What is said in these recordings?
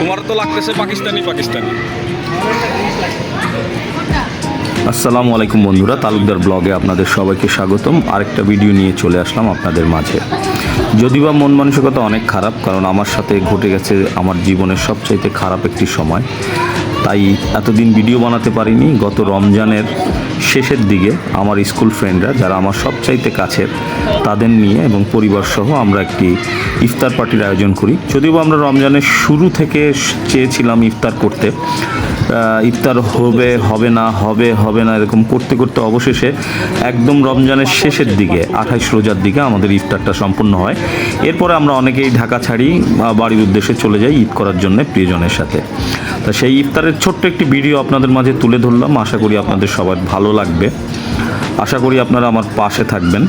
তোমার তো লাগতেছে পাকিস্তানি পাকিস্তানি। আসসালামু আলাইকুম বন্ধুরা, তালুকদার ব্লগে আপনাদের সবাইকে স্বাগতম। আরেকটা ভিডিও নিয়ে চলে আসলাম আপনাদের মাঝে। যদি বা মন মানসিকতা অনেক খারাপ, কারণ আমার সাথে ঘটে গেছে আমার জীবনের সবচাইতে খারাপ একটি সময়। তাই এতদিন ভিডিও বানাতে পারিনি। গত রমজানের শেষের দিকে আমার স্কুল ফ্রেন্ডরা, যারা আমার সবচাইতে কাছের, তাদের নিয়ে এবং পরিবার সহ আমরা একটি ইফতার পার্টির আয়োজন করি। যদিও আমরা রমজানের শুরু থেকে চেয়েছিলাম ইফতার করতে। ইফতার হবে হবে না, হবে হবে না, এরকম করতে করতে অবশেষে একদম রমজানের শেষের দিকে, আঠাইশ রোজার দিকে আমাদের ইফতারটা সম্পূর্ণ হয়। এরপরে আমরা অনেকেই ঢাকা ছাড়ি বাড়ির উদ্দেশ্যে চলে যাই ঈদ করার জন্য প্রিয়জনের সাথে। তা সেই ছোট্ট একটি ভিডিও আপনাদের মাঝে তুলে ধরলাম। আশা করি আপনাদের সবার ভালো লাগবে। আশা করি আপনারা আমার পাশে থাকবেন।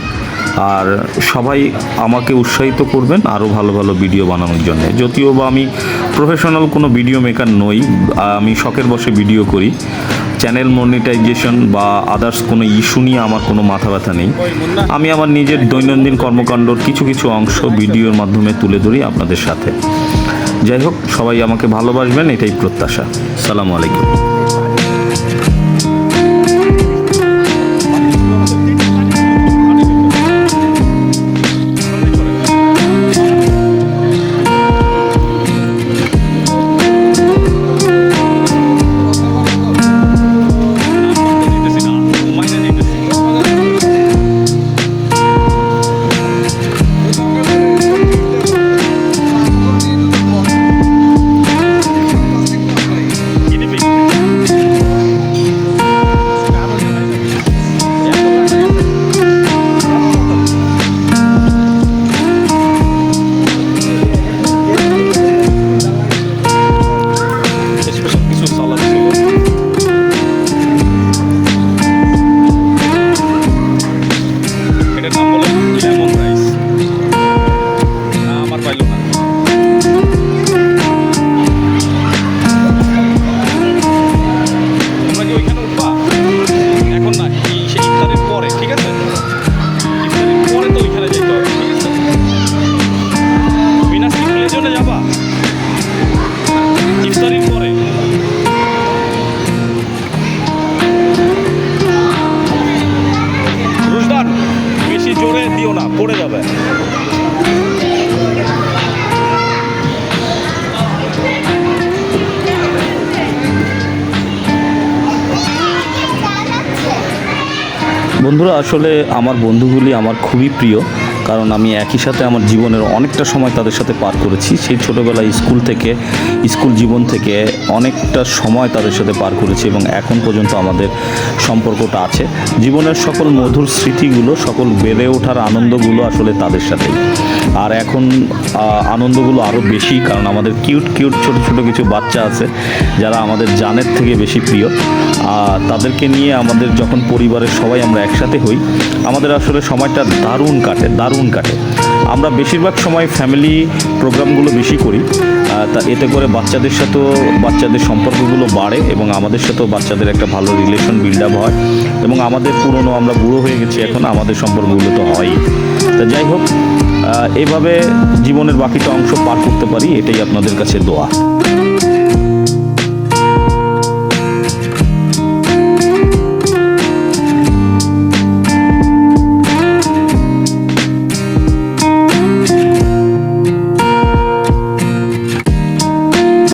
আর সবাই আমাকে উৎসাহিত করবেন আরও ভালো ভালো ভিডিও বানানোর জন্য। যদিও বা আমি প্রফেশনাল কোনো ভিডিও মেকার নই, আমি শখের বসে ভিডিও করি। চ্যানেল মনিটাইজেশন বা আদার্স কোনো ইস্যু নিয়ে আমার কোনো মাথা ব্যথা নেই। আমি আমার নিজের দৈনন্দিন কর্মকাণ্ডর কিছু কিছু অংশ ভিডিওর মাধ্যমে তুলে ধরি আপনাদের সাথে। যাই হোক সবাই আমাকে ভালোবাসবেন এটাই প্রত্যাশা। সালামু আলাইকুম। বন্ধুরা আসলে আমার বন্ধুগুলি আমার খুবই প্রিয়। কারণ আমি একই সাথে আমার জীবনের অনেকটা সময় তাদের সাথে পার করেছি। সেই ছোটোবেলায় স্কুল থেকে, স্কুল জীবন থেকে অনেকটা সময় তাদের সাথে পার করেছি এবং এখন পর্যন্ত আমাদের সম্পর্কটা আছে। জীবনের সকল মধুর স্মৃতিগুলো, সকল বেড়ে ওঠার আনন্দগুলো আসলে তাদের সাথে আর এখন আনন্দগুলো আরও বেশি কারণ আমাদের কিউট কিউট ছোট, ছোটো কিছু বাচ্চা আছে যারা আমাদের জানের থেকে বেশি প্রিয়। আর তাদেরকে নিয়ে আমাদের যখন পরিবারের সবাই আমরা একসাথে হই, আমাদের আসলে সময়টা দারুণ কাটে, দারুণ কাটে। আমরা বেশিরভাগ সময় ফ্যামিলি প্রোগ্রামগুলো বেশি করি। তা এতে করে বাচ্চাদের সাথেও বাচ্চাদের সম্পর্কগুলো বাড়ে এবং আমাদের সাথেও বাচ্চাদের একটা ভালো রিলেশন বিল্ড আপ হয়। এবং আমাদের পুরনো আমরা বুড়ো হয়ে গেছি, এখন আমাদের সম্পর্কগুলো তো হয়ই। তা যাই হোক এভাবে জীবনের বাকিটা অংশ পার করতে পারি, এটাই আপনাদের কাছে দোয়া।